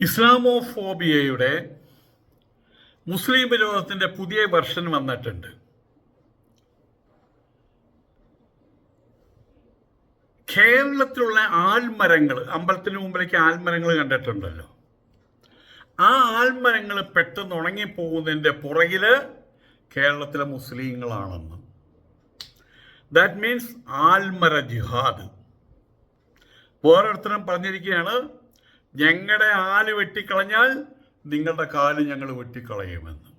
ഇസ്ലാമോഫോബിയയുടെ മുസ്ലിം വിരോധത്തിന്റെ പുതിയ വെർഷൻ വന്നിട്ടുണ്ട്. കേരളത്തിലുള്ള ആൽമരങ്ങൾ അമ്പലത്തിന് മുമ്പിലേക്ക് ആൽമരങ്ങൾ കണ്ടിട്ടുണ്ടല്ലോ. ആ ആൽമരങ്ങൾ പെട്ടെന്ന് ഉണങ്ങിപ്പോകുന്നതിന്റെ പുറകിൽ കേരളത്തിലെ മുസ്ലിങ്ങളാണെന്ന്. ദാറ്റ് മീൻസ് ആൽമര ജിഹാദ്. വേറൊരുത്തരം പറഞ്ഞിരിക്കുകയാണ് ഞങ്ങളുടെ ആൽ വെട്ടിക്കളഞ്ഞാൽ നിങ്ങളുടെ കാൽ ഞങ്ങൾ വെട്ടിക്കളയുമെന്ന്.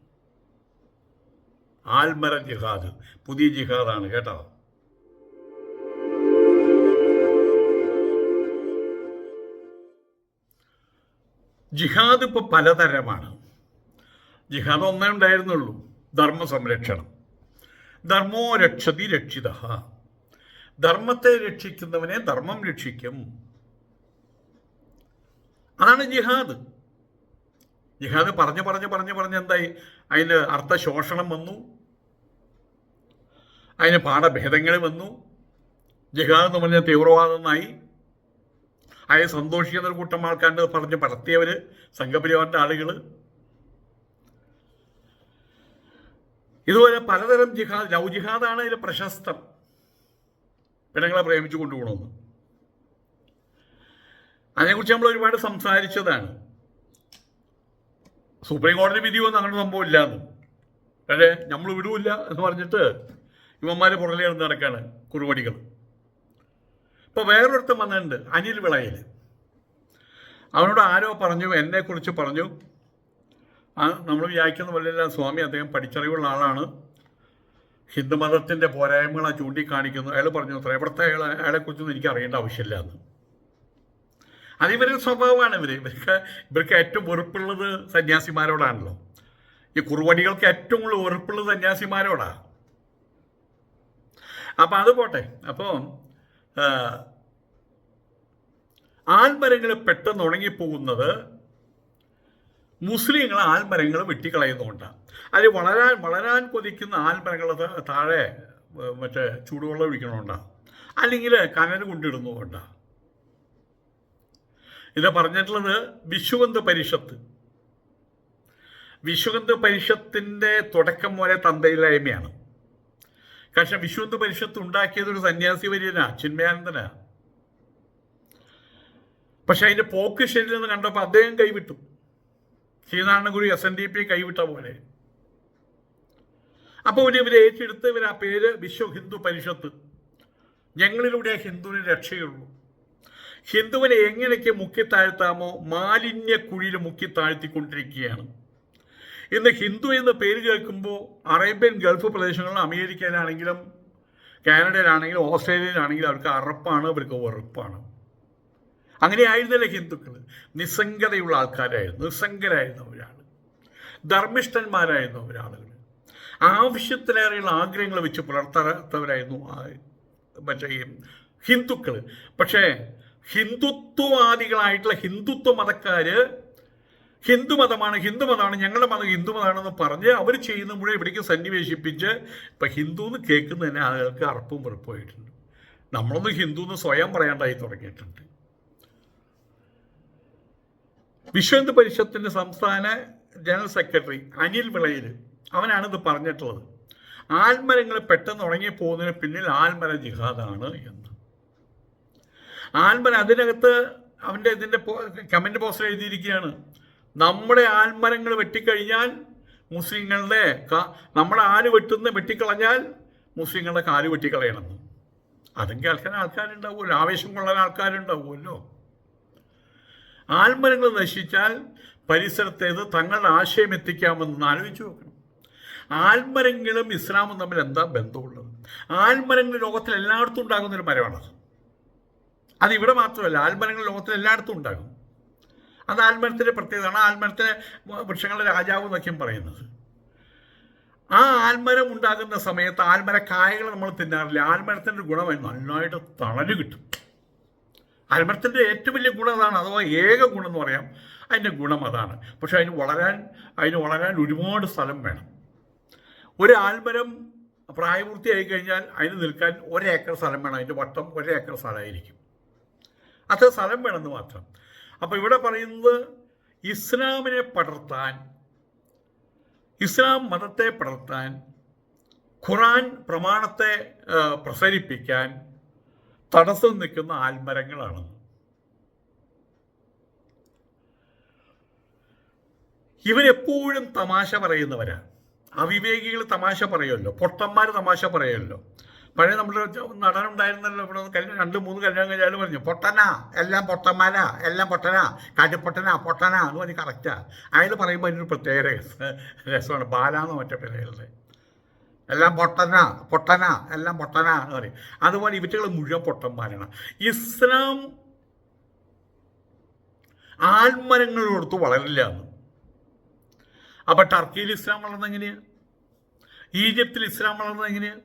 ആൽമര ജിഹാദ് പുതിയ ജിഹാദാണ് കേട്ടോ. ജിഹാദ് ഇപ്പോൾ പലതരമാണ്. ജിഹാദ് ഒന്നേ ഉണ്ടായിരുന്നുള്ളൂ ധർമ്മ സംരക്ഷണം ധർമ്മോ രക്ഷതി രക്ഷിത ധർമ്മത്തെ രക്ഷിക്കുന്നവനെ ധർമ്മം രക്ഷിക്കും. അതാണ് ജിഹാദ്. ജിഹാദ് പറഞ്ഞു പറഞ്ഞു പറഞ്ഞു പറഞ്ഞ് എന്തായി? അതിന് അർത്ഥ ശോഷണം വന്നു. അതിന് പാഠഭേദങ്ങൾ വന്നു. ജിഹാദ് എന്ന് പറഞ്ഞ തീവ്രവാദമായി അയാൾ സന്തോഷിക്കുന്ന ഒരു കൂട്ടം ആൾക്കാണ്ട് പറഞ്ഞ് പടത്തിയവർ സംഘപരിവാറിന്റെ ആളുകൾ ഇതുപോലെ പലതരം ജിഹാദ് ലവ് ജിഹാദാണ് ഇതിൽ പ്രശസ്തം. പെണ്ണുങ്ങളെ പ്രേമിച്ചു കൊണ്ടുപോകണമെന്ന്. അതിനെക്കുറിച്ച് നമ്മൾ ഒരുപാട് സംസാരിച്ചതാണ്. സുപ്രീം കോടതി വിധി ഒന്നും അങ്ങനെ സംഭവം ഇല്ലാന്ന് അല്ലേ നമ്മൾ വിടൂല്ല എന്ന് പറഞ്ഞിട്ട് ഇവന്മാർ പുറകിലേ നടക്കാണ് കുറുപടികൾ. ഇപ്പോൾ വേറൊരുത്തം വന്നിട്ടുണ്ട് അനിൽ വിളയിൽ അവനോട് ആരോ പറഞ്ഞു എന്നെക്കുറിച്ച് പറഞ്ഞു. ആ നമ്മൾ വിചാരിക്കുന്ന പോലെയല്ല സ്വാമി അദ്ദേഹം പഠിച്ചറിവുള്ള ആളാണ്. ഹിന്ദുമതത്തിന്റെ പോരായ്മകളെ ചൂണ്ടിക്കാണിക്കുന്നു. അയാൾ പറഞ്ഞു അത്ര അയാളെ അയാളെക്കുറിച്ചൊന്നും എനിക്ക് അറിയേണ്ട ആവശ്യമില്ല എന്ന് അത് ഇവരുടെ സ്വഭാവമാണ് ഇവർ ഇവർക്ക് ഇവർക്ക് ഏറ്റവും വെറുപ്പുള്ളത് സന്യാസിമാരോടാണല്ലോ. ഈ കുറുവടികൾക്ക് ഏറ്റവും കൂടുതൽ വെറുപ്പുള്ളത് സന്യാസിമാരോടാ. അപ്പം അത് പോട്ടെ. അപ്പോൾ ആൽമരങ്ങൾ പെട്ടെന്ന് ഉണങ്ങിപ്പോകുന്നത് മുസ്ലിങ്ങൾ ആൽമരങ്ങൾ വെട്ടിക്കളയുന്നതുകൊണ്ടാണ് അതിൽ വളരാൻ വളരാൻ കൊതിക്കുന്ന ആൽമരങ്ങൾ താഴെ മറ്റേ ചൂടുവെള്ളം ഒഴിക്കണമുണ്ടാകും അല്ലെങ്കിൽ കനൽ കൊണ്ടിടുന്നതുകൊണ്ടാണ് ഇത് പറഞ്ഞിട്ടുള്ളത് വിശ്വകന്ത് പരിഷത്ത്. വിശ്വകന്ത് പരിഷത്തിന്റെ തുടക്കം പോലെ തന്തയില്ലായ്മയാണ്. പക്ഷെ വിശ്വന്ത് പരിഷത്ത് ഉണ്ടാക്കിയത് ഒരു സന്യാസി വര്യനാ ചിന്മയാനന്ദനാ. പക്ഷെ അതിന്റെ പോക്ക് ശരിയെന്ന് കണ്ടപ്പോൾ അദ്ദേഹം കൈവിട്ടു. Sree Narayana Guru S N D P കൈവിട്ട പോലെ. അപ്പോൾ ഇവർ ഇവർ ഏറ്റെടുത്ത് ഇവർ ആ പേര് വിശ്വ ഹിന്ദു പരിഷത്ത്. ഞങ്ങളിലൂടെ ഹിന്ദുവിന് രക്ഷയുള്ളൂ. ഹിന്ദുവിനെ എങ്ങനെയൊക്കെ മുക്കി താഴ്ത്താമോ മാലിന്യ കുഴിയിൽ മുക്കി താഴ്ത്തിക്കൊണ്ടിരിക്കുകയാണ് ഇന്ന് ഹിന്ദു എന്ന പേര് കേൾക്കുമ്പോൾ അറേബ്യൻ ഗൾഫ് പ്രദേശങ്ങളിൽ അമേരിക്കയിലാണെങ്കിലും കാനഡയിലാണെങ്കിലും ഓസ്ട്രേലിയയിലാണെങ്കിലും അവർക്ക് അറപ്പാണ് അവർക്ക് ഉറപ്പാണ് അങ്ങനെ ആയിരുന്നില്ല ഹിന്ദുക്കൾ നിസ്സംഗതയുള്ള ആൾക്കാരായിരുന്നു നിസ്സംഗരായിരുന്നു ഒരാൾ ധർമ്മിഷ്ഠന്മാരായിരുന്നു അവരാളുകൾ ആവശ്യത്തിലേറെയുള്ള ആഗ്രഹങ്ങൾ വെച്ച് പുലർത്താത്തവരായിരുന്നു മറ്റേ ഹിന്ദുക്കൾ പക്ഷേ ഹിന്ദുത്വവാദികളായിട്ടുള്ള ഹിന്ദുത്വ മതക്കാർ ഹിന്ദുമതമാണ് ഹിന്ദുമതമാണ് ഞങ്ങളുടെ മതം ഹിന്ദുമതമാണെന്ന് പറഞ്ഞ് അവർ ചെയ്യുന്ന മുഴുവൻ ഇവിടേക്ക് സന്നിവേശിപ്പിച്ച് ഇപ്പം ഹിന്ദു എന്ന് കേൾക്കുന്നതിന് ആളുകൾക്ക് അറപ്പും വെറുപ്പുമായിട്ടുണ്ട് നമ്മളൊന്നും ഹിന്ദു എന്ന് സ്വയം പറയാണ്ടായി തുടങ്ങിയിട്ടുണ്ട്. വിശ്വ ഹിന്ദു സംസ്ഥാന ജനറൽ സെക്രട്ടറി അനിൽ വിളയിൽ അവനാണ് ഇത് പറഞ്ഞിട്ടുള്ളത്. ആൽമരങ്ങൾ പെട്ടെന്ന് ഉണങ്ങിപ്പോകുന്നതിന് പിന്നിൽ ആൽമര ജിഹാദാണ് എന്ന്. ആൽമര അതിനകത്ത് അവന്റെ ഇതിന്റെ കമന്റ് പോസ്റ്റർ എഴുതിയിരിക്കുകയാണ് നമ്മുടെ ആൽമരങ്ങൾ വെട്ടിക്കഴിഞ്ഞാൽ മുസ്ലിങ്ങളുടെ നമ്മുടെ ആൽ വെട്ടുന്ന വെട്ടിക്കളഞ്ഞാൽ മുസ്ലിങ്ങളുടെ കാൽ വെട്ടിക്കളയണമെന്ന്. അതും കേൾക്കാൻ ആൾക്കാരുണ്ടാവുമല്ലോ ആവേശം കൊള്ളാൻ ആൾക്കാരുണ്ടാവുമല്ലോ. ആൽമരങ്ങൾ നശിച്ചാൽ പരിസരത്തേത് തങ്ങളുടെ ആശയം എത്തിക്കാമെന്ന് ആലോചിച്ച് നോക്കണം. ആൽമരങ്ങളും ഇസ്ലാമും തമ്മിൽ എന്താ ബന്ധമുള്ളത്? ആൽമരങ്ങൾ ലോകത്തിൽ എല്ലായിടത്തും ഉണ്ടാകുന്ന ഒരു മരമാണത്. അത് ഇവിടെ മാത്രമല്ല ആൽമരങ്ങൾ ലോകത്തിൽ എല്ലായിടത്തും ഉണ്ടാകും. അത് ആൽമരത്തിന്റെ പ്രത്യേകതയാണ്. ആൽമരത്തിനെ വൃക്ഷങ്ങളുടെ രാജാവ് എന്നൊക്കെയും പറയുന്നത്. ആ ആൽമരം ഉണ്ടാകുന്ന സമയത്ത് ആൽമര കായകൾ നമ്മൾ തിന്നാറില്ല. ആൽമരത്തിന്റെ ഗുണം നന്നായിട്ട് തണൽ കിട്ടും. ആൽമരത്തിന്റെ ഏറ്റവും വലിയ ഗുണം അതാണ്. അഥവാ ഏക ഗുണം എന്ന് പറയാം. അതിന്റെ ഗുണം അതാണ്. പക്ഷേ അതിന് വളരാൻ അതിന് വളരാൻ ഒരുപാട് സ്ഥലം വേണം. ഒരു ആൽമരം പ്രായപൂർത്തിയായി കഴിഞ്ഞാൽ അതിന് നിൽക്കാൻ ഒരേക്കർ സ്ഥലം വേണം. അതിന്റെ വട്ടം ഒരേക്കർ സ്ഥലമായിരിക്കും. അത്ര സ്ഥലം വേണമെന്ന് മാത്രം. അപ്പോൾ ഇവിടെ പറയുന്നത് ഇസ്ലാമിനെ പടർത്താൻ ഇസ്ലാം മതത്തെ പടർത്താൻ ഖുറാൻ പ്രമാണത്തെ പ്രസരിപ്പിക്കാൻ തടസ്സം നിൽക്കുന്ന ആൽമരങ്ങളാണ്. ഇവരെപ്പോഴും തമാശ പറയുന്നവരാണ് അവിവേകികൾ തമാശ പറയുമല്ലോ. പൊട്ടന്മാർ തമാശ പറയുമല്ലോ. പഴയ നമ്മുടെ നടനുണ്ടായിരുന്നല്ലോ. ഇവിടെ കല്യാണം രണ്ട് മൂന്ന് കല്യാണം കഴിഞ്ഞാലും പറഞ്ഞു പൊട്ടനാ എല്ലാം പൊട്ടന്മാരാ എല്ലാം പൊട്ടനാ കാറ്റുപൊട്ടനാ പൊട്ടനാ എന്ന് പറഞ്ഞ് കറക്റ്റാ. അയാൾ പറയുമ്പോൾ അതിനൊരു പ്രത്യേക രസ- രസമാണ്. ബാലാന്ന് മറ്റേ പേരുള്ളത് എല്ലാം പൊട്ടനാ പൊട്ടനാ എല്ലാം പൊട്ടനാ എന്ന് പറയും. അതുപോലെ ഇവറ്റുകൾ മുഴുവൻ പൊട്ടന്മാരാണ്. ഇസ്ലാം ആൽമരങ്ങളോടുത്ത് വളരില്ല എന്ന്. അപ്പൊ ടർക്കിയിൽ ഇസ്ലാം വളർന്നെങ്ങനെയാണ് ഈജിപ്തിൽ ഇസ്ലാം വളർന്നെങ്ങനെയാണ്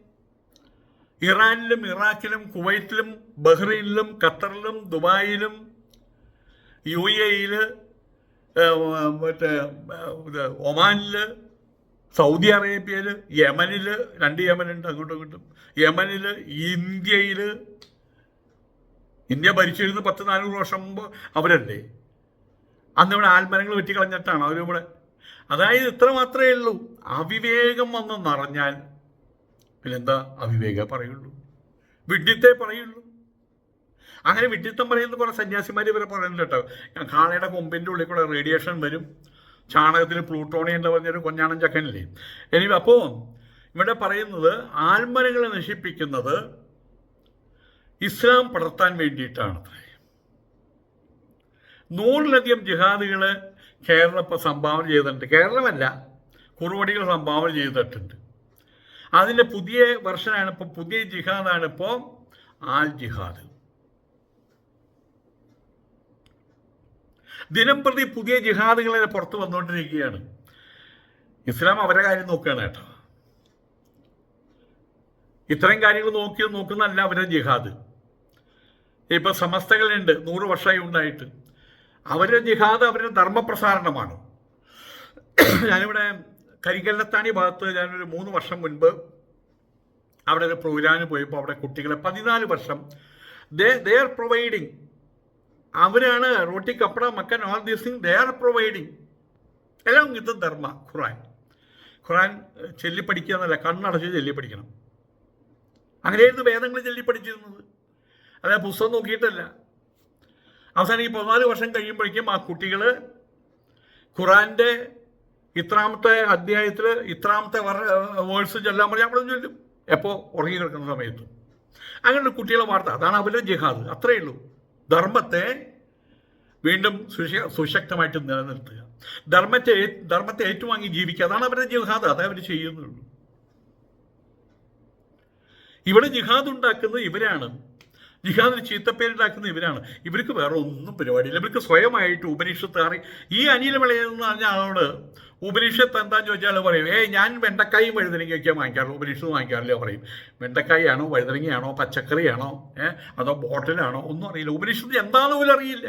ഇറാനിലും ഇറാഖിലും കുവൈറ്റിലും ബഹ്റൈനിലും ഖത്തറിലും ദുബായിലും യു എയിൽ മറ്റേ ഒമാനിൽ സൗദി അറേബ്യയിൽ യമനിൽ രണ്ട് യമനുണ്ട് അങ്ങോട്ടും ഇങ്ങോട്ടും. യമനിൽ ഇന്ത്യയിൽ ഇന്ത്യ ഭരിച്ചിരുന്ന് പത്ത് നാനൂറ് വർഷം മുമ്പ് അവരല്ലേ? അന്ന് ഇവിടെ ആൽമരങ്ങൾ വെട്ടിക്കളഞ്ഞിട്ടാണ് അവരിവിടെ അതായത് ഇത്ര മാത്രമേ ഉള്ളൂ. അവിവേകം വന്ന് നിറഞ്ഞാൽ പിന്നെന്താ? അവിവേക പറയുള്ളൂ. വിഡ്ഢിത്തെ പറയുള്ളൂ. അങ്ങനെ വിഡ്ഢിത്തം പറയുന്ന കുറേ സന്യാസിമാർ ഇവരെ പറയുന്നുണ്ട് കേട്ടോ. കാളയുടെ കൊമ്പിന്റെ ഉള്ളിൽ കൂടെ റേഡിയേഷൻ വരും. ചാണകത്തിൽ പ്ലൂട്ടോണിയം എന്ന് പറഞ്ഞൊരു കൊഞ്ഞാണൻ ചക്കനില്ലേ? ഇനി അപ്പോൾ ഇവിടെ പറയുന്നത് ആൽമരങ്ങളെ നശിപ്പിക്കുന്നത് ഇസ്ലാം പടർത്താൻ വേണ്ടിയിട്ടാണ് നൂറിലധികം ജിഹാദികൾ കേരളം ഇപ്പോൾ സംഭാവന ചെയ്തിട്ടുണ്ട്. കേരളമല്ല കുറുവടികൾ സംഭാവന ചെയ്തിട്ടുണ്ട്. അതിന്റെ പുതിയ വെർഷനാണ് ഇപ്പോൾ പുതിയ ജിഹാദാണ് ഇപ്പോൾ ആൽ ജിഹാദ്. ദിനം പ്രതി പുതിയ ജിഹാദുകളെ പുറത്ത് വന്നുകൊണ്ടിരിക്കുകയാണ്. ഇസ്ലാം അവരെ കാര്യം നോക്കുകയാണ് കേട്ടോ. ഇത്രയും കാര്യങ്ങൾ നോക്കി നോക്കുന്നതല്ല അവരുടെ ജിഹാദ്. ഇപ്പൊ സമസ്തകളുണ്ട് നൂറ് വർഷമായി ഉണ്ടായിട്ട്. അവരുടെ ജിഹാദ് അവരുടെ ധർമ്മപ്രസാരണമാണ്. ഞാനിവിടെ കരിക്കല്ലത്താണി ഭാഗത്ത് ഞാനൊരു മൂന്ന് വർഷം മുൻപ് അവിടെ ഒരു പ്രോഗ്രാമിന് പോയപ്പോൾ അവിടെ കുട്ടികളെ പതിനാല് വർഷം. ദേ ദേ ആർ പ്രൊവൈഡിങ് അവരാണ് roti kapda makaan all these thing they are providing എല്ലാം ഇത് ധർമ്മ ഖുറാൻ ഖുറാൻ ചൊല്ലിപ്പടിക്കുക എന്നല്ല കണ്ണടച്ച് പഠിക്കണം. അങ്ങനെയായിരുന്നു വേദങ്ങൾ ചെല്ലിപ്പടിച്ചിരുന്നത് അതായത് പുസ്തകം നോക്കിയിട്ടല്ല. അവസാനം ഈ പതിനാല് വർഷം കഴിയുമ്പോഴേക്കും ആ കുട്ടികൾ ഖുറാന്റെ ഇത്രാമത്തെ അധ്യായത്തിൽ ഇത്രാമത്തെ വേഴ്സ് ചെല്ലാൻ പറഞ്ഞാൽ അവിടെ ചൊല്ലും. എപ്പോൾ ഉറങ്ങി കിടക്കുന്ന സമയത്ത്. അങ്ങനെ കുട്ടികളെ വാർത്ത. അതാണ് അവരുടെ ജിഹാദ്. അത്രയേ ഉള്ളൂ. ധർമ്മത്തെ വീണ്ടും സുശ സുശക്തമായിട്ട് നിലനിർത്തുക. ധർമ്മത്തെ ധർമ്മത്തെ ഏറ്റുവാങ്ങി ജീവിക്കുക. അതാണ് അവരുടെ ജിഹാദ്. അതേ അവർ ചെയ്യുന്നുള്ളൂ. ഇവിടെ ജിഹാദ് ഉണ്ടാക്കുന്നത് ഇവരാണ്. ജിഹാദിന് ചീത്തപ്പേരുണ്ടാക്കുന്ന ഇവരാണ്. ഇവർക്ക് വേറെ ഒന്നും പരിപാടിയില്ല. ഇവർക്ക് സ്വയമായിട്ട് ഉപനിഷത്ത് അറി ഈ അനിൽ വിളയെന്ന് പറഞ്ഞ ആളോട് ഉപനിഷത്ത് എന്താന്ന് ചോദിച്ചാൽ പറയും ഏയ് ഞാൻ വെണ്ടക്കായും വഴുതനങ്ങയൊക്കെ വാങ്ങിക്കാറുള്ളൂ. ഉപനിഷത്ത് വാങ്ങിക്കാറില്ല പറയും. വെണ്ടക്കായാണോ വഴുതനങ്ങയാണോ പച്ചക്കറിയാണോ ഏഹ് അതോ ബോട്ടിലാണോ ഒന്നും അറിയില്ല. ഉപനിഷത്ത് എന്താണെന്ന് പോലും അറിയില്ല.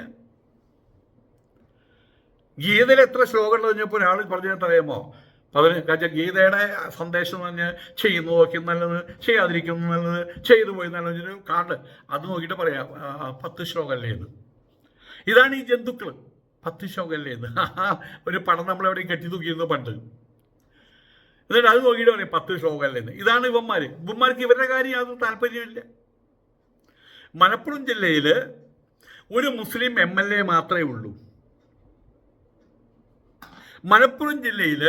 ഗീതയിൽ എത്ര ശ്ലോകങ്ങൾ പറഞ്ഞപ്പോൾ ഒരാൾ പറഞ്ഞിട്ട് അറിയാമോ അതിന് കാര്യം ഗീതയുടെ സന്ദേശം തന്നെ ചെയ്യുന്നതൊക്കെ നല്ലത് ചെയ്യാതിരിക്കുന്നു നല്ലത് ചെയ്തു പോയി നല്ലത് കാർഡ്. അത് നോക്കിയിട്ട് പറയാം പത്ത് ശ്ലോകമല്ലേ ഇത്? ഇതാണ് ഈ ജന്തുക്കൾ പത്ത് ശ്ലോകമല്ലേ ഇത്? ഒരു പടം നമ്മളെവിടെ കെട്ടി തൂക്കിയിരുന്നു പണ്ട്. എന്നിട്ട് അത് നോക്കിയിട്ട് പറയും പത്ത് ശ്ലോകമല്ലേ ഇതാണ് ഇവന്മാർ ഇവന്മാർക്ക് ഇവരുടെ കാര്യം യാതൊരു താല്പര്യമില്ല മലപ്പുറം ജില്ലയിൽ ഒരു മുസ്ലിം എം എൽ എ മാത്രമേ ഉള്ളൂ. മലപ്പുറം ജില്ലയിൽ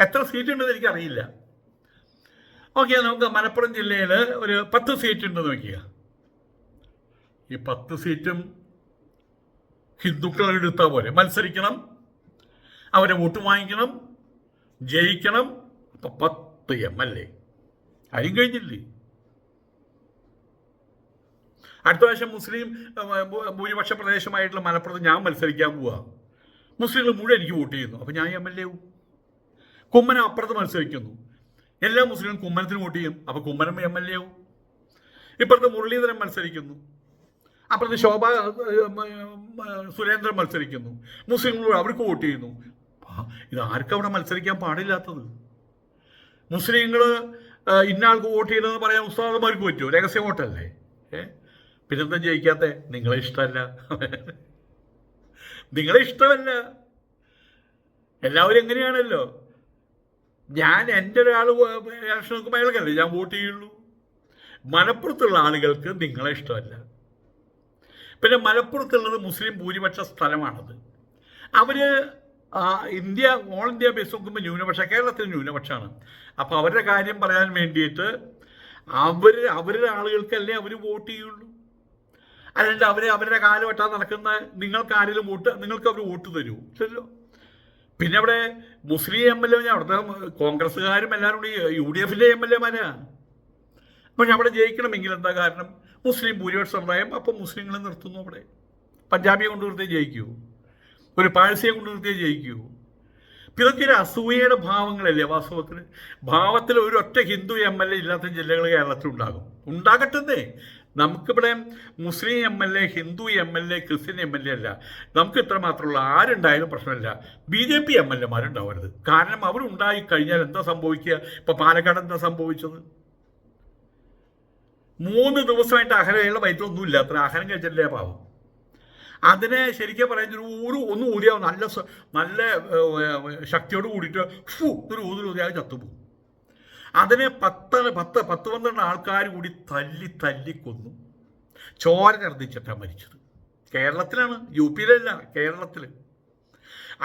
എത്ര സീറ്റ് ഉണ്ടെന്ന് എനിക്കറിയില്ല. ഓക്കെ നമുക്ക് മലപ്പുറം ജില്ലയിൽ ഒരു പത്ത് സീറ്റ് ഉണ്ടെന്ന് നോക്കുക ഈ പത്ത് സീറ്റും ഹിന്ദുക്കൾ എടുത്ത പോലെ മത്സരിക്കണം അവരെ വോട്ട് വാങ്ങിക്കണം ജയിക്കണം. അപ്പൊ പത്ത് എം എൽ എ. ആരും കഴിഞ്ഞില്ലേ? അടുത്ത പ്രാവശ്യം മുസ്ലിം ഭൂരിപക്ഷ പ്രദേശമായിട്ടുള്ള മലപ്പുറത്ത് ഞാൻ മത്സരിക്കാൻ പോവാ. മുസ്ലിങ്ങൾ മുഴുവൻ എനിക്ക് വോട്ട് ചെയ്യുന്നു. അപ്പം ഞാൻ എം എൽ എ ആവും. കുമ്മനം അപ്പുറത്ത് മത്സരിക്കുന്നു. എല്ലാ മുസ്ലിങ്ങളും കുമ്മനത്തിന് വോട്ട് ചെയ്യും. അപ്പോൾ കുമ്മനം എം എൽ എ ആവും. ഇപ്പുറത്ത് മുരളീധരൻ മത്സരിക്കുന്നു. അപ്പുറത്ത് ശോഭ സുരേന്ദ്രൻ മത്സരിക്കുന്നു. മുസ്ലിങ്ങൾ അവർക്ക് വോട്ട് ചെയ്യുന്നു. ഇത് ആർക്കും അവിടെ മത്സരിക്കാൻ പാടില്ലാത്തത്? മുസ്ലിങ്ങൾ ഇന്നാൾക്ക് വോട്ട് ചെയ്യണമെന്ന് പറയാൻ ഉസ്താദന്മാർക്ക് പറ്റുമോ? രഹസ്യ വോട്ടല്ലേ? ഏ? പിന്നെന്താ ജയിക്കാത്ത? നിങ്ങളെ ഇഷ്ടമല്ല. നിങ്ങളെ ഇഷ്ടമല്ല. എല്ലാവരും എങ്ങനെയാണല്ലോ? ഞാൻ എന്റെ ഒരാൾ ഇലക്ഷൻ നോക്കുമ്പോൾ അയാൾക്കല്ലേ ഞാൻ വോട്ട് ചെയ്യുള്ളൂ? മലപ്പുറത്തുള്ള ആളുകൾക്ക് നിങ്ങളെ ഇഷ്ടമല്ല. പിന്നെ മലപ്പുറത്തുള്ളത് മുസ്ലിം ഭൂരിപക്ഷ സ്ഥലമാണത്. അവർ ഇന്ത്യ ഓൾ ഇന്ത്യ ബേസ് നോക്കുമ്പോൾ ന്യൂനപക്ഷ കേരളത്തിൽ ന്യൂനപക്ഷമാണ് അപ്പോൾ അവരുടെ കാര്യം പറയാൻ വേണ്ടിയിട്ട് അവർ അവരുടെ ആളുകൾക്കല്ലേ അവർ വോട്ട് ചെയ്യുള്ളൂ? അല്ലാണ്ട് അവർ അവരുടെ കാലം നടക്കുന്ന നിങ്ങൾക്ക് ആരെങ്കിലും വോട്ട് നിങ്ങൾക്ക് അവർ വോട്ട് തരൂ ഇല്ലല്ലോ പിന്നെ അവിടെ മുസ്ലിം എം എൽ എ അവിടുത്തെ കോൺഗ്രസ്സുകാരും എല്ലാവരും കൂടി യു ഡി എഫിന്റെ എം എൽ എമാരാ? അപ്പം അവിടെ ജയിക്കണമെങ്കിൽ എന്താ കാരണം? മുസ്ലിം ഭൂരിപക്ഷ സമുദായം അപ്പം മുസ്ലിങ്ങളെ നിർത്തുന്നു അവിടെ. പഞ്ചാബിയെ കൊണ്ട് നിർത്തിയേ ജയിക്കൂ. ഒരു പാഴ്സിയെ കൊണ്ട് നിർത്തിയേ ജയിക്കൂ. ഇതൊക്കെ ഒരു അസൂയയുടെ ഭാവങ്ങളല്ലേ വാസ്തവത്തിൽ ഭാവത്തിൽ ഒരു ഒറ്റ ഹിന്ദു എം എൽ എ ഇല്ലാത്ത ജില്ലകൾ കേരളത്തിൽ ഉണ്ടാകും ഉണ്ടാകട്ടെന്നേ. നമുക്കിവിടെ മുസ്ലിം M L A Hindu M L A Christian M L A അല്ല. നമുക്ക് ഇത്ര മാത്രമുള്ള ആരുണ്ടായാലും പ്രശ്നമില്ല. B J P M L എമാരുണ്ടാവരുത്. കാരണം അവരുണ്ടായി കഴിഞ്ഞാൽ എന്താ സംഭവിക്കുക? ഇപ്പൊ പാലക്കാട് എന്താ സംഭവിച്ചത്? മൂന്ന് ദിവസമായിട്ട് അഹരയുള്ള വയറ്റൊന്നുമില്ല അത്ര അഹരം കഴിച്ചിട്ടില്ലേ പാവം. അതിനെ ശരിക്കും പറയുന്ന ഒരു ഒന്ന് ഊതിയാവും നല്ല നല്ല ശക്തിയോട് കൂടിയിട്ട് ഫു ഒരു ഊതിൽ ഊതിയാൽ ചത്തുപോകും. അതിനെ പത്ത് പത്ത് പത്ത് പന്ത്രണ്ട് ആൾക്കാർ കൂടി തല്ലി തല്ലി കൊന്നു. ചോര ഛർദ്ദിച്ചിട്ടാണ് മരിച്ചത്. കേരളത്തിലാണ് യു പിയിലല്ല കേരളത്തിൽ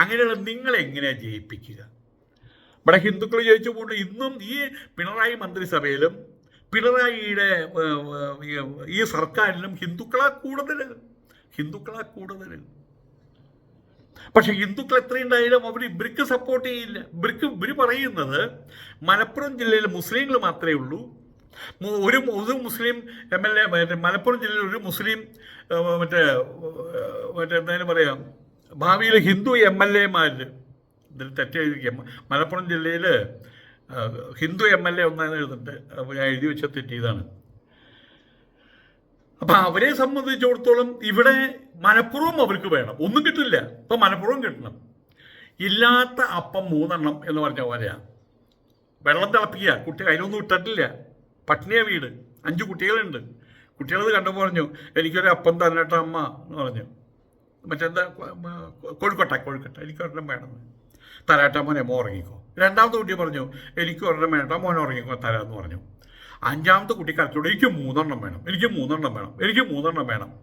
അങ്ങനെയുള്ള നിങ്ങളെ എങ്ങനെയാണ് ജയിപ്പിക്കുക? ഇവിടെ ഹിന്ദുക്കൾ ജയിച്ചു കൊണ്ട് ഇന്നും ഈ പിണറായി മന്ത്രിസഭയിലും പിണറായിയുടെ ഈ സർക്കാരിലും ഹിന്ദുക്കളാ കൂടുതൽ ഹിന്ദുക്കളാ കൂടുതൽ പക്ഷെ ഹിന്ദുക്കൾ എത്രയുണ്ടായാലും അവർ ഇവർക്ക് സപ്പോർട്ട് ചെയ്യില്ല. ഇവർക്ക് ഇവർ പറയുന്നത് മലപ്പുറം ജില്ലയിൽ മുസ്ലിങ്ങൾ മാത്രമേ ഉള്ളൂ. ഒരു ഒരു മുസ്ലിം എം എൽ എ മറ്റേ മലപ്പുറം ജില്ലയിൽ ഒരു മുസ്ലിം മറ്റേ മറ്റേ എന്തായാലും പറയാം ഭാവിയിൽ ഹിന്ദു എം എൽ എമാർ ഇതിൽ തെറ്റെഴുതിക്കാം മലപ്പുറം ജില്ലയിൽ ഹിന്ദു എം എൽ എ ഒന്നാണ് എഴുതുന്നുണ്ട് ഞാൻ എഴുതി വെച്ച തെറ്റിയതാണ് അപ്പൊ അവരെ സംബന്ധിച്ചിടത്തോളം ഇവിടെ മനഃപൂർവം അവർക്ക് വേണം. ഒന്നും കിട്ടില്ല. ഇപ്പൊ മനഃപൂർവം കിട്ടണം. ഇല്ലാത്ത അപ്പം മൂന്നെണ്ണം എന്ന് പറഞ്ഞ പോലെയാ. വെള്ളം തിളപ്പിക്കുക. കുട്ടി അതിനൊന്നും ഇട്ടിട്ടില്ല. പട്ടിണിയ വീട്. അഞ്ച് കുട്ടികളുണ്ട്. കുട്ടികളത് കണ്ടപ്പോൾ പറഞ്ഞു എനിക്കൊരു അപ്പം തന്നെട്ട അമ്മ എന്ന് പറഞ്ഞു. മറ്റെന്താ? കൊഴുക്കട്ട കൊഴുക്കട്ട. എനിക്ക് ഒരെണ്ണം വേണം തരാട്ട മോനെ മോ ഉറങ്ങിക്കോ. രണ്ടാമത്തെ കുട്ടി പറഞ്ഞു എനിക്ക് ഒരെണ്ണം വേണ്ട മോനെ ഉറങ്ങിക്കോ തരാമെന്ന് പറഞ്ഞു. അഞ്ചാമത്തെ കുട്ടി കരച്ചോട് എനിക്ക് മൂന്നെണ്ണം വേണം. എനിക്ക് മൂന്നെണ്ണം വേണം. എനിക്ക് മൂന്നെണ്ണം വേണം.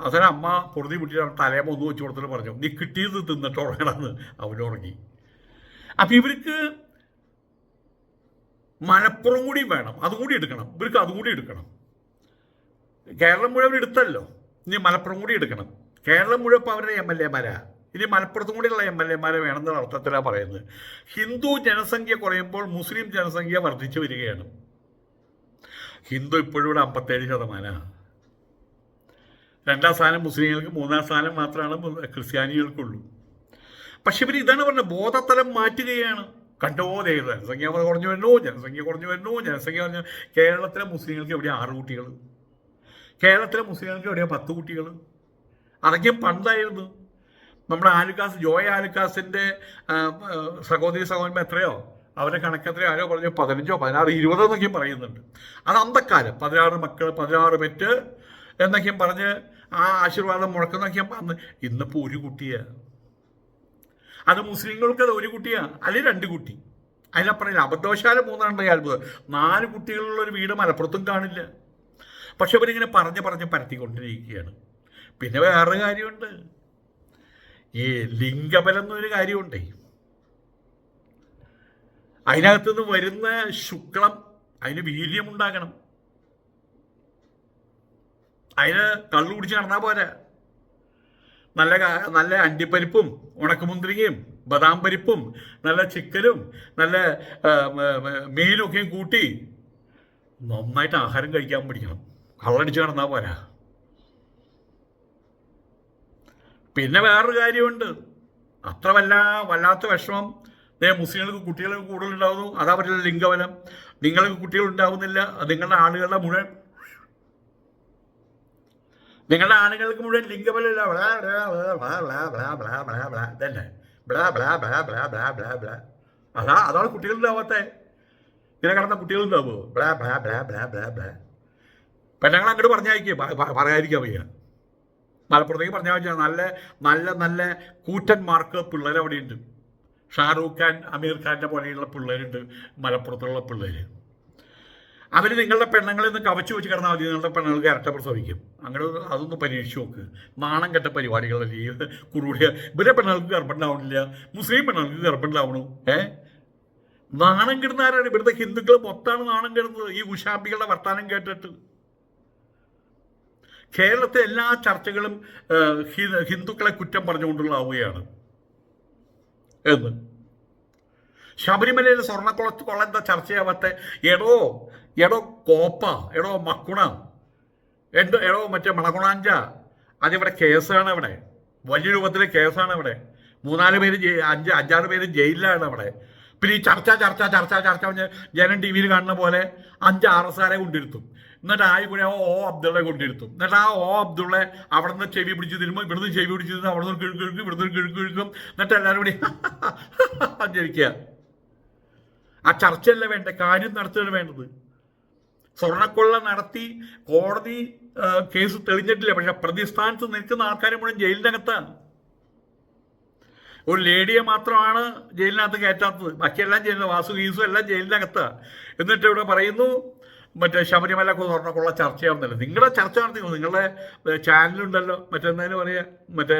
അവസാനം അമ്മ പൊറുതി മുട്ടി തലേമ ഒന്ന് വെച്ച് കൊടുത്തിട്ട് പറഞ്ഞു നീ കിട്ടിയത് തിന്നിട്ട് ഉറങ്ങണമെന്ന്. ഉറങ്ങി. അപ്പം ഇവർക്ക് മലപ്പുറം കൂടി വേണം. അതും കൂടി എടുക്കണം. ഇവർക്ക് അതും കൂടി എടുക്കണം. കേരളം മുഴുവൻ എടുത്തല്ലോ. ഇനി മലപ്പുറം കൂടി എടുക്കണം. കേരളം മുഴുവൻ ഇപ്പോൾ അവരുടെ എം എൽ എമാരാ? ഇനി മലപ്പുറത്തും കൂടിയുള്ള എം എൽ എമാരെ വേണമെന്നുള്ള അർത്ഥത്തിലാണ് പറയുന്നത്. ഹിന്ദു ജനസംഖ്യ കുറയുമ്പോൾ മുസ്ലിം ജനസംഖ്യ വർദ്ധിച്ചു വരികയാണ്. ഹിന്ദു ഇപ്പോഴും ഇവിടെ അമ്പത്തേഴ് ശതമാനമാണ് രണ്ടാം സ്ഥാനം മുസ്ലിങ്ങൾക്ക് മൂന്നാം സ്ഥാനം മാത്രമാണ് ക്രിസ്ത്യാനികൾക്കുള്ളൂ. പക്ഷെ ഇവർ ഇതാണ് പറഞ്ഞത് ബോധത്തലം മാറ്റുകയാണ്. കണ്ടോ ദൈവം ജനസംഖ്യ കുറഞ്ഞു വരണോ ജനസംഖ്യ കുറഞ്ഞു വരണോ ജനസംഖ്യ കുറഞ്ഞു കേരളത്തിലെ മുസ്ലിങ്ങൾക്ക് എവിടെ ആറ് കുട്ടികൾ കേരളത്തിലെ മുസ്ലിങ്ങൾക്ക് എവിടെയാ പത്ത് കുട്ടികൾ അതൊക്കെ പണ്ടായിരുന്നു. നമ്മുടെ ആലുക്കാസ് ജോയ ആലുക്കാസിന്റെ സഹോദരി സഹോദരൻ എത്രയോ? അവരുടെ കണക്കത്തിൽ ആരോ പറഞ്ഞു? പതിനഞ്ചോ പതിനാറ് ഇരുപതോ എന്നൊക്കെയും പറയുന്നുണ്ട്. അത് അന്തക്കാലം പതിനാറ് മക്കൾ പതിനാറ് പെറ്റ് എന്നൊക്കെയും പറഞ്ഞ് ആ ആശീർവാദം മുഴക്കുന്നൊക്കെയും പറഞ്ഞ്. ഇന്നിപ്പോൾ ഒരു കുട്ടിയാണ് അത് മുസ്ലിങ്ങൾക്ക് അത് ഒരു കുട്ടിയാ. അല്ലെങ്കിൽ രണ്ട് കുട്ടി. അതിനപ്പുറം അബദ്ധവശാല മൂന്നെണ്ണം അത്ഭുതം. നാല് കുട്ടികളുള്ള ഒരു വീട് മലപ്പുറത്തും കാണില്ല. പക്ഷെ അവരിങ്ങനെ പറഞ്ഞ് പറഞ്ഞ് പരത്തിക്കൊണ്ടിരിക്കുകയാണ്. പിന്നെ വേറൊരു കാര്യമുണ്ട്. ഈ ലിംഗബലം എന്നൊരു കാര്യമുണ്ടേ. അതിനകത്ത് നിന്ന് വരുന്ന ശുക്ലം അതിന് വീര്യമുണ്ടാകണം. അതിന് കള്ളു കുടിച്ച് നടന്നാൽ പോരാ. നല്ല നല്ല അണ്ടിപ്പരിപ്പും ഉണക്കമുന്തിരിങ്ങയും ബദാം പരിപ്പും നല്ല ചിക്കനും നല്ല മീനൊക്കെയും കൂട്ടി നന്നായിട്ട് ആഹാരം കഴിക്കാൻ പഠിക്കണം. കള്ളടിച്ച് നടന്നാൽ പോരാ. പിന്നെ വേറൊരു കാര്യമുണ്ട്. അത്ര വല്ല വല്ലാത്ത വിഷമം. അതേ മുസ്ലിങ്ങൾക്ക് കുട്ടികൾ കൂടുതൽ ഉണ്ടാകുന്നു അതാ പറ്റില്ല ലിംഗബലം നിങ്ങൾക്ക് കുട്ടികൾ ഉണ്ടാവുന്നില്ല നിങ്ങളുടെ ആളുകളുടെ മുഴുവൻ നിങ്ങളുടെ ആളുകൾക്ക് മുഴുവൻ ലിംഗബലമില്ല ഇതന്നെ blah blah blah blah blah blah blah അതാ അതാണ് കുട്ടികളുണ്ടാവാത്ത ഇതിനെ കടന്ന കുട്ടികളുണ്ടാവുമോ blah blah blah blah blah blah ഞങ്ങൾ അങ്ങോട്ട് പറഞ്ഞയക്കും പറയാതിരിക്കാൻ വയ്യ മലപ്പുറത്തേക്ക് പറഞ്ഞാൽ നല്ല നല്ല നല്ല കൂറ്റന്മാർക്ക് പിള്ളേരെ അവിടെയുണ്ട് ഷാറൂഖ് ഖാൻ അമീർ ഖാന്റെ പോലെയുള്ള പിള്ളേരുണ്ട് മലപ്പുറത്തുള്ള പിള്ളേർ അവർ നിങ്ങളുടെ പെണ്ണുങ്ങളിൽ നിന്ന് കവച്ചു വെച്ച് കിടന്നാൽ മതി നിങ്ങളുടെ പെണ്ണുങ്ങൾക്ക് ഇരട്ട പ്രസവിക്കും. അങ്ങനെ അതൊന്ന് പരീക്ഷിച്ച് നോക്ക്. നാണം കെട്ട പരിപാടികളല്ലേ ഈ കുറുടിയ ഇവരെ പെണ്ണുങ്ങൾക്ക് ഗർഭമുണ്ടാവണില്ല. മുസ്ലിം പെണ്ണുങ്ങൾക്ക് ഗർഭമുണ്ടാവണു. ഏ? നാണം കെടുന്ന ആരാണ് ഇവിടുത്തെ ഹിന്ദുക്കൾ മൊത്തമാണ് നാണം കിടുന്നത്. ഈ ഉഷാബികളുടെ വർത്താനം കേട്ടിട്ട്. കേരളത്തെ എല്ലാ ചർച്ചകളും ഹിന്ദുക്കളെ കുറ്റം പറഞ്ഞുകൊണ്ടുള്ളാവുകയാണ് എന്ന്. ശബരിമലയിൽ സ്വർണക്കുളത്ത് കൊള്ളന്ത ചർച്ചയാവാത്ത? എടോ എടോ കോപ്പ എടോ മക്കുണ എന്തോ എടോ മറ്റേ മണകുണാഞ്ച അതിവിടെ കേസാണ് അവിടെ വലിയ രൂപത്തിലെ കേസാണ് അവിടെ മൂന്നാൽ പേര് അഞ്ച് അഞ്ചാറ് പേര് ജയിലിലാണ് അവിടെ. പിന്നെ ഈ ചർച്ച ചർച്ച ചർച്ച ചർച്ച ജനം ടി വിയിൽ കാണുന്ന പോലെ അഞ്ച് ആർ എസ് ആരെ കൊണ്ടിരുത്തും. എന്നിട്ട് ആയി കൂടെ ഓ അബ്ദുള്ള കൊണ്ടിരുത്തും. എന്നിട്ട് ആ ഓ അബ്ദുള്ള അവിടെ നിന്ന് ചെവി പിടിച്ച് തരുമ്പോൾ ഇവിടുന്ന് ചെവി പിടിച്ച് തരുന്നു നിന്ന് കിഴുക്ക് കിഴുക്കും ഇവിടുന്ന് കിഴക്ക് കിഴുക്കും എന്നിട്ട് എല്ലാവരും കൂടി ജനിക്കുക ആ ചർച്ചയല്ല വേണ്ട? കാര്യം നടത്തുകയാണ് വേണ്ടത്? സ്വർണക്കൊള്ള നടത്തി കോടതി കേസ് തെളിഞ്ഞിട്ടില്ല. പക്ഷെ പ്രതിസ്ഥാനത്ത് നിൽക്കുന്ന ആൾക്കാർ മുഴുവൻ ജയിലിന്റെ അകത്താണ്. ഒരു ലേഡിയെ മാത്രമാണ് ജയിലിനകത്ത് കയറ്റാത്തത്. ബാക്കിയെല്ലാം ജയിലിൽ വാസു ഗീസും എല്ലാം ജയിലിന്റെ അകത്താണ്. എന്നിട്ട് ഇവിടെ പറയുന്നു മറ്റേ ശബരിമല സ്വർണക്കൊള്ള ചർച്ചയാവുന്നില്ല നിങ്ങളുടെ ചർച്ച നടത്തി നിങ്ങളുടെ ചാനലുണ്ടല്ലോ. മറ്റെന്തായാലും പറയുക മറ്റേ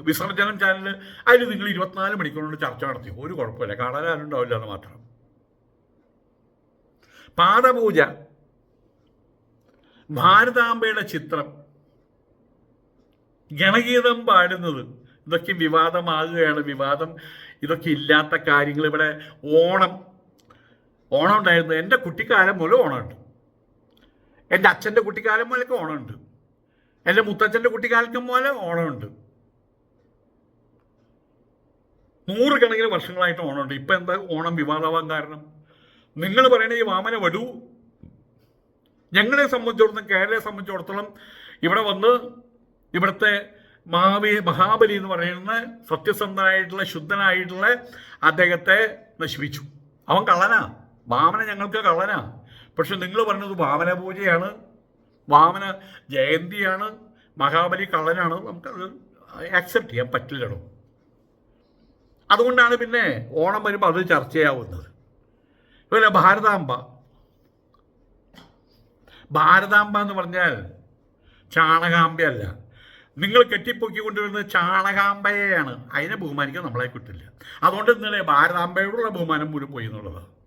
വിസർജനം ചാനൽ അതിൽ നിങ്ങൾ ഇരുപത്തിനാല് മണിക്കൂർ ചർച്ച നടത്തി. ഒരു കുഴപ്പമില്ല. കാണാൻ ആരും ഉണ്ടാവില്ല എന്ന് മാത്രം. പാദപൂജ. ഭാരതാംബയുടെ ചിത്രം. ഗണഗീതം പാടുന്നത്. ഇതൊക്കെ വിവാദമാകുകയാണ്. വിവാദം ഇതൊക്കെ ഇല്ലാത്ത കാര്യങ്ങൾ. ഇവിടെ ഓണം ഓണം ഉണ്ടായിരുന്നു എന്റെ കുട്ടിക്കാലം മുതൽ ഓണമുണ്ട്. എന്റെ അച്ഛന്റെ കുട്ടിക്കാലം മുതലൊക്കെ ഓണമുണ്ട്. എന്റെ മുത്തച്ഛന്റെ കുട്ടിക്കാലം പോലെ ഓണമുണ്ട്. നൂറുകണക്കിന് വർഷങ്ങളായിട്ട് ഓണമുണ്ട്. ഇപ്പം എന്താ ഓണം വിവാദമാകാൻ കാരണം? നിങ്ങൾ പറയുന്ന ഈ വാമന വടു ഞങ്ങളെ സംബന്ധിച്ചിടത്തോളം കേരളയെ സംബന്ധിച്ചിടത്തോളം ഇവിടെ വന്ന് ഇവിടുത്തെ മഹാബലി മഹാബലി എന്ന് പറയുന്ന സത്യസന്ധനായിട്ടുള്ള ശുദ്ധനായിട്ടുള്ള അദ്ദേഹത്തെ നശിപ്പിച്ചു. അവൻ കള്ളനാ. വാമന ഞങ്ങൾക്ക് കള്ളനാ. പക്ഷെ നിങ്ങൾ പറഞ്ഞത് വാമന പൂജയാണ് വാമന ജയന്തിയാണ് മഹാബലി കള്ളനാണ്. നമുക്കത് ആക്സെപ്റ്റ് ചെയ്യാൻ പറ്റില്ലടോ. അതുകൊണ്ടാണ് പിന്നെ ഓണം വരുമ്പോൾ അത് ചർച്ചയാവുന്നത്. അതുപോലെ ഭാരതാംബ. ഭാരതാംബ എന്ന് പറഞ്ഞാൽ ചാണകാംബയല്ല. നിങ്ങൾ കെട്ടിപ്പൊക്കി കൊണ്ടുവരുന്നത് ചാണകാംബയെയാണ്. അതിനെ ബഹുമാനിക്കാൻ നമ്മളെ കിട്ടില്ല. അതുകൊണ്ട് ഇന്നലെ ഭാരതാംബയോടുള്ള ബഹുമാനം പോലും പോയി എന്നുള്ളത്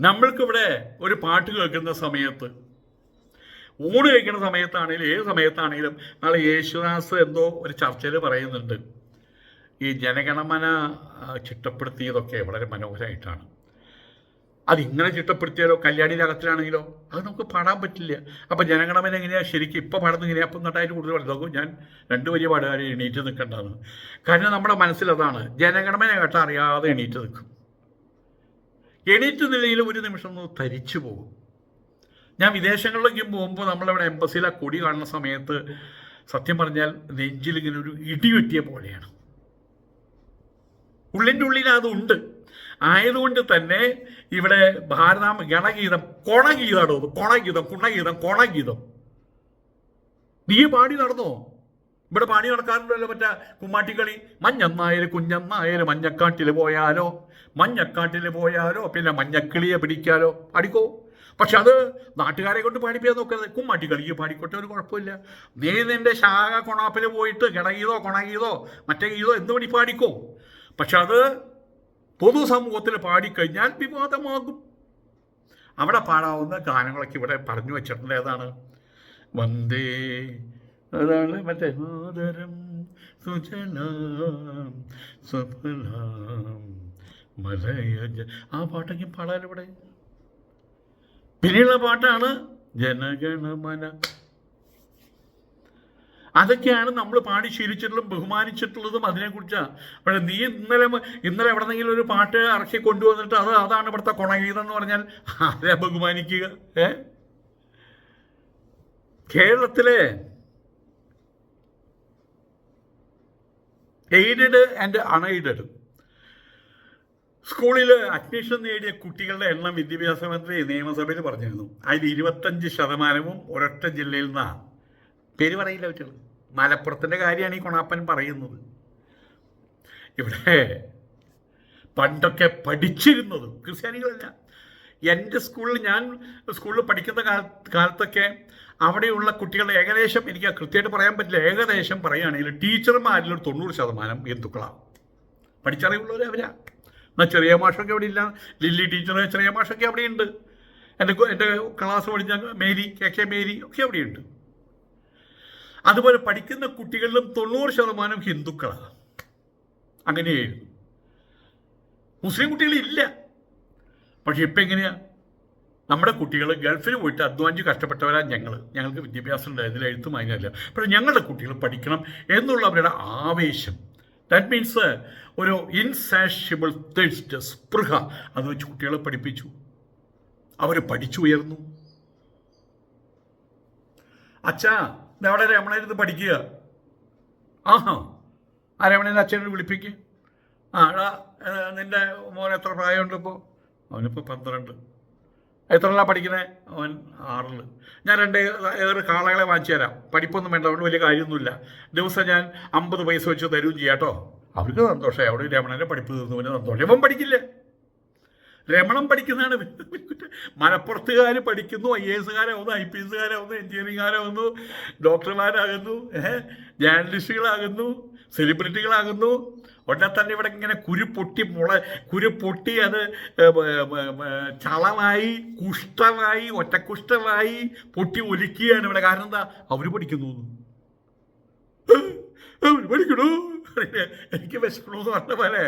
നമ്മൾക്കിവിടെ ഒരു പാട്ട് കേൾക്കുന്ന സമയത്ത് ഊണ് കഴിക്കുന്ന സമയത്താണെങ്കിലും ഏത് സമയത്താണെങ്കിലും നാളെ യേശുദാസ് എന്തോ ഒരു ചർച്ചയിൽ പറയുന്നുണ്ട്. ഈ ജനഗണമന ചിട്ടപ്പെടുത്തിയതൊക്കെ വളരെ മനോഹരമായിട്ടാണ്. അതിങ്ങനെ ചിട്ടപ്പെടുത്തിയാലോ? കല്യാണിയിലകത്തിലാണെങ്കിലോ അത് നമുക്ക് പാടാൻ പറ്റില്ല. അപ്പം ജനഗണമന എങ്ങനെയാണ് ശരിക്കും ഇപ്പം പാടുന്ന എങ്ങനെയാണ് അപ്പം നട്ടായിട്ട് കൂടുതൽ പാടുന്നത് ഞാൻ രണ്ട് വലിയ പാടുകാരെ എണീറ്റ് നിൽക്കേണ്ടതാണ്. കാരണം നമ്മുടെ മനസ്സിലതാണ് ജനഗണമന കേട്ടാൽ അറിയാതെ എണീറ്റ് നിൽക്കും. എണീറ്റ് നിലയിൽ ഒരു നിമിഷം ഒന്ന് തരിച്ചു പോകും. ഞാൻ വിദേശങ്ങളിലേക്ക് പോകുമ്പോൾ നമ്മളിവിടെ എംബസിയിലെ കൊടി കാണുന്ന സമയത്ത് സത്യം പറഞ്ഞാൽ നെഞ്ചിൽ ഇങ്ങനെ ഒരു ഇടി വെട്ടിയ പോലെയാണ്. ഉള്ളിന്റെ ഉള്ളിൽ അതുണ്ട് ആയതുകൊണ്ട് തന്നെ ഇവിടെ ഭാരതാം ഗണഗീതം കൊണഗീതാടോ ഇത്. കൊണഗീതം കുണഗീതം കൊണഗീതം. നീ പാടി നടന്നോ? ഇവിടെ പാണി നടക്കാറുണ്ടല്ലോ മറ്റേ കുമ്മാട്ടിക്കളി മഞ്ഞന്നായര് കുഞ്ഞന്നായര് മഞ്ഞക്കാട്ടിൽ പോയാലോ? മഞ്ഞക്കാട്ടിൽ പോയാലോ? പിന്നെ മഞ്ഞക്കിളിയെ പിടിക്കാലോ? പാടിക്കോ? പക്ഷെ അത് നാട്ടുകാരെ കൊണ്ട് പാടിപ്പിക്കാൻ നോക്കരുത്. കുമ്മാട്ടിക്കളിക്ക് പാടിക്കോട്ടെ ഒരു കുഴപ്പമില്ല. നീ നിന്റെ ശാഖ കൊണാപ്പിൽ പോയിട്ട് ഗണഗീതോ കൊണകീതോ മറ്റേ ഗീതോ എന്ത് പണി പാടിക്കോ. പക്ഷെ അത് പൊതുസമൂഹത്തിൽ പാടിക്കഴിഞ്ഞാൽ വിവാദമാകും. അവിടെ പാടാവുന്ന ഗാനങ്ങളൊക്കെ ഇവിടെ പറഞ്ഞു വെച്ചിട്ടുണ്ട് ഏതാണ്? വന്ദേ അതാണ് മറ്റേ ആദരം സുജലാം സഫലാം മലയജ ആ പാട്ടൊക്കെ പാടാൻ ഇവിടെ പിന്നെയുള്ള പാട്ടാണ് ജനഗണമന അതൊക്കെയാണ് നമ്മൾ പാടി ശീലിച്ചിട്ടുള്ളതും ബഹുമാനിച്ചിട്ടുള്ളതും അതിനെക്കുറിച്ചാണ് പക്ഷേ നീ ഇന്നലെ ഇന്നലെ എവിടെന്നെങ്കിലും ഒരു പാട്ട് ഇറക്കി കൊണ്ടുവന്നിട്ട് അത് അതാണ് ഇവിടുത്തെ കൊണഗീതം എന്ന് പറഞ്ഞാൽ ആരെ ബഹുമാനിക്കുക ഏ? കേരളത്തിലെ എയ്ഡഡ് ആൻഡ് അൺഎയ്ഡഡ് സ്കൂളിൽ അഡ്മിഷൻ നേടിയ കുട്ടികളുടെ എണ്ണം വിദ്യാഭ്യാസ മന്ത്രി നിയമസഭയിൽ പറഞ്ഞിരുന്നു. അതിൽ ഇരുപത്തഞ്ച് ശതമാനവും ഒരൊറ്റ ജില്ലയിൽ നിന്നാണ് പേര് പറയില്ല പറ്റുള്ളൂ മലപ്പുറത്തിന്റെ കാര്യമാണ് ഈ കൊണാപ്പൻ പറയുന്നത്. ഇവിടെ പണ്ടൊക്കെ പഠിച്ചിരുന്നത് ക്രിസ്ത്യാനികളല്ല. എന്റെ സ്കൂളിൽ ഞാൻ സ്കൂളിൽ പഠിക്കുന്ന കാല കാലത്തൊക്കെ അവിടെയുള്ള കുട്ടികൾ ഏകദേശം എനിക്ക് കൃത്യമായിട്ട് പറയാൻ പറ്റില്ല. ഏകദേശം പറയുകയാണെങ്കിൽ ടീച്ചർമാരിൽ ഒരു തൊണ്ണൂറ് ശതമാനം ഹിന്ദുക്കളാണ് പഠിച്ചറിവുള്ളവർ അവരാ. എന്നാൽ ചെറിയ മാഷൊക്കെ അവിടെ ഇല്ല ലില്ലി ടീച്ചർ ചെറിയ മാഷൊക്കെ അവിടെയുണ്ട്. എന്റെ എന്റെ ക്ലാസ് പഠിച്ച മേരി കെ കെ മേരി ഒക്കെ അവിടെയുണ്ട്. അതുപോലെ പഠിക്കുന്ന കുട്ടികളിലും തൊണ്ണൂറ് ശതമാനം ഹിന്ദുക്കളാണ് അങ്ങനെയായിരുന്നു. മുസ്ലിം കുട്ടികളില്ല. പക്ഷെ ഇപ്പം എങ്ങനെയാ? നമ്മുടെ കുട്ടികൾ ഗൾഫിൽ പോയിട്ട് അധ്വാനിച്ച് കഷ്ടപ്പെട്ടവരാ ഞങ്ങൾ ഞങ്ങൾക്ക് വിദ്യാഭ്യാസം ഉണ്ടായതിൽ എഴുത്തും അതിനല്ല പക്ഷേ ഞങ്ങളുടെ കുട്ടികൾ പഠിക്കണം എന്നുള്ള അവരുടെ ആവേശം. ദാറ്റ് മീൻസ് ഒരു ഇൻസാഷ്യബിൾ തേഴ്സ്റ്റ് സ്പൃഹ അത് വെച്ച് കുട്ടികളെ പഠിപ്പിച്ചു. അവർ പഠിച്ചുയർന്നു. അച്ഛാ അവിടെ രമണയിരുന്ന് പഠിക്കുക. ആഹാ ആ രമണന്റെ അച്ഛനോട് വിളിപ്പിക്കുക ആ നിന്റെ മോൻ എത്ര പ്രായമുണ്ട് ഇപ്പോൾ അവനിപ്പോൾ പന്ത്രണ്ട്. എത്രല്ല പഠിക്കുന്നത് അവൻ ആറിൽ ഞാൻ രണ്ട് ഏറെ കാളകളെ വാങ്ങിച്ചു തരാം. പഠിപ്പൊന്നും വേണ്ട അവന് വലിയ കാര്യമൊന്നുമില്ല. ദിവസം ഞാൻ അമ്പത് പൈസ വെച്ച് തരുകയും ചെയ്യാം കേട്ടോ. അവർക്ക് സന്തോഷമായി. അവിടെ രമണന്റെ പഠിപ്പ് തീർന്നവന് സന്തോഷം. ഇവൻ പഠിക്കില്ല. രമണം പഠിക്കുന്നതാണ് മലപ്പുറത്തുകാർ പഠിക്കുന്നു ഐ എ എസുകാരാവുന്നു ഐ പി എസുകാരാവുന്നു എഞ്ചിനീയറിംഗുകാരാവുന്നു ഡോക്ടർമാരാകുന്നു ജേർണലിസ്റ്റുകളാകുന്നു സെലിബ്രിറ്റികളാകുന്നു. ഉടനെ തന്നെ ഇവിടെ ഇങ്ങനെ കുരു പൊട്ടി മുള കുരു പൊട്ടി അത് ചളമായി കുഷ്ഠമായി ഒറ്റക്കുഷ്ഠമായി പൊട്ടി ഒലിക്കുകയാണ് ഇവിടെ. കാരണം എന്താ? അവർ പഠിക്കുന്നു. അവർ പഠിക്കണു എനിക്ക് വിശക്കണു എന്ന് പറഞ്ഞ പോലെ.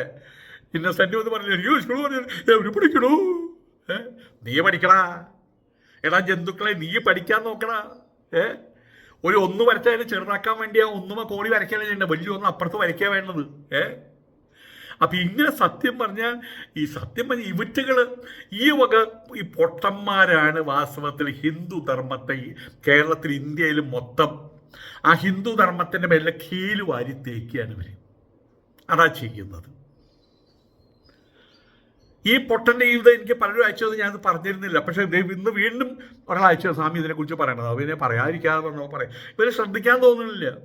ഇന്നസെന്റ് ഒന്ന് പറഞ്ഞു എനിക്ക് വിശക്കണു പറഞ്ഞു അവർ പഠിക്കണോ നീ പഠിക്കടാ. എടാ ജന്തുക്കളെ നീ പഠിക്കാൻ നോക്കടാ. ഏ ഒരു ഒന്ന് വരച്ചാലും ചെറുതാക്കാൻ വേണ്ടിയാ ഒന്നുമ കോണി വരയ്ക്കാനേ ചെയ്യണ്ട വലിയ ഒന്ന് അപ്പുറത്ത് വരയ്ക്കാൻ വേണ്ടത്. ഏ? അപ്പൊ ഇങ്ങനെ സത്യം പറഞ്ഞാൽ ഈ സത്യം പറഞ്ഞ ഇവറ്റുകൾ ഈ വക ഈ പൊട്ടന്മാരാണ് വാസ്തവത്തിൽ ഹിന്ദു ധർമ്മത്തെ കേരളത്തിൽ ഇന്ത്യയിൽ മൊത്തം. ആ ഹിന്ദു ധർമ്മത്തിന്റെ മേലെ കീൽ വാരി തേക്കുകയാണ് ഇവർ അതാ ചെയ്യുന്നത്. ഈ പൊട്ടന്റെ ജീവിതം എനിക്ക് പലരും അയച്ചത് ഞാൻ പറഞ്ഞിരുന്നില്ല. പക്ഷേ ഇന്ന് വീണ്ടും ഒരാൾ അയച്ചത് സ്വാമി ഇതിനെക്കുറിച്ച് പറയണത്. അവ പറയാതിരിക്കാതെ പറഞ്ഞോ പറയാം. ശ്രദ്ധിക്കാൻ തോന്നുന്നില്ല.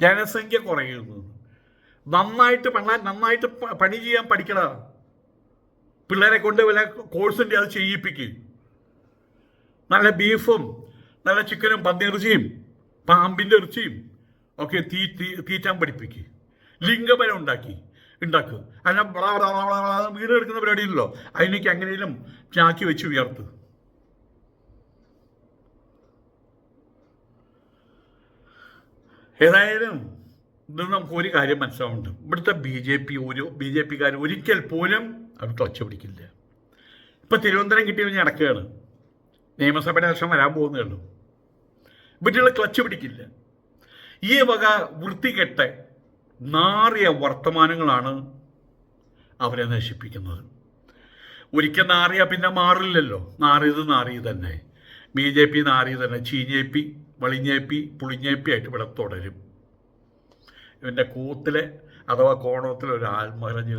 ജനസംഖ്യ കുറയുന്നു. നന്നായിട്ട് പെണ്ണാൻ നന്നായിട്ട് പണി ചെയ്യാൻ പഠിക്കണ പിള്ളേരെ കൊണ്ട് വല്ല കോഴ്സിന്റെ അത് ചെയ്യിപ്പിക്കും. നല്ല ബീഫും നല്ല ചിക്കനും പന്നിയിറച്ചിയും പാമ്പിന്റെ ഇറച്ചിയും ഒക്കെ തീ തീറ്റാൻ പഠിപ്പിക്കുക ലിംഗബലം ഉണ്ടാക്കി. ഉണ്ടാക്കുക. അതിനെ വീട് എടുക്കുന്ന പരിപാടിയില്ലല്ലോ. അതിനേക്ക് എങ്ങനെയും ചാക്കി വെച്ച് ഉയർത്ത്. ഏതായാലും ഇത് നമുക്ക് ഒരു കാര്യം മനസ്സിലാവുന്നുണ്ട്. ഇവിടുത്തെ ബി ജെ പി ഒരു ബി ജെ പിക്കാർ ഒരിക്കൽ പോലും അവർ ക്ലച്ച് പിടിക്കില്ല. ഇപ്പം തിരുവനന്തപുരം കിട്ടിയ കഴിഞ്ഞാൽ നടക്കുകയാണ്. നിയമസഭയുടെ ലക്ഷം വരാൻ പോകുന്നേ ഉള്ളൂ. ഇവറ്റുകൾ ക്ലച്ച് പിടിക്കില്ല. ഈ വക വൃത്തികെട്ട നാറിയ വർത്തമാനങ്ങളാണ് അവരെ നശിപ്പിക്കുന്നത്. ഒരിക്കൽ നാറിയ പിന്നെ മാറില്ലല്ലോ. നാറിയത് നാറി തന്നെ. ബി ജെ പി നാറി തന്നെ. ചീഞ്ഞേപ്പി വളിഞ്ഞേപ്പി പുളിഞ്ഞേപ്പി ആയിട്ട് ഇവിടെ തുടരും. ഇവന്റെ കൂത്തിലെ അഥവാ കോണത്തിലെ ഒരു ആത്മഹത്യ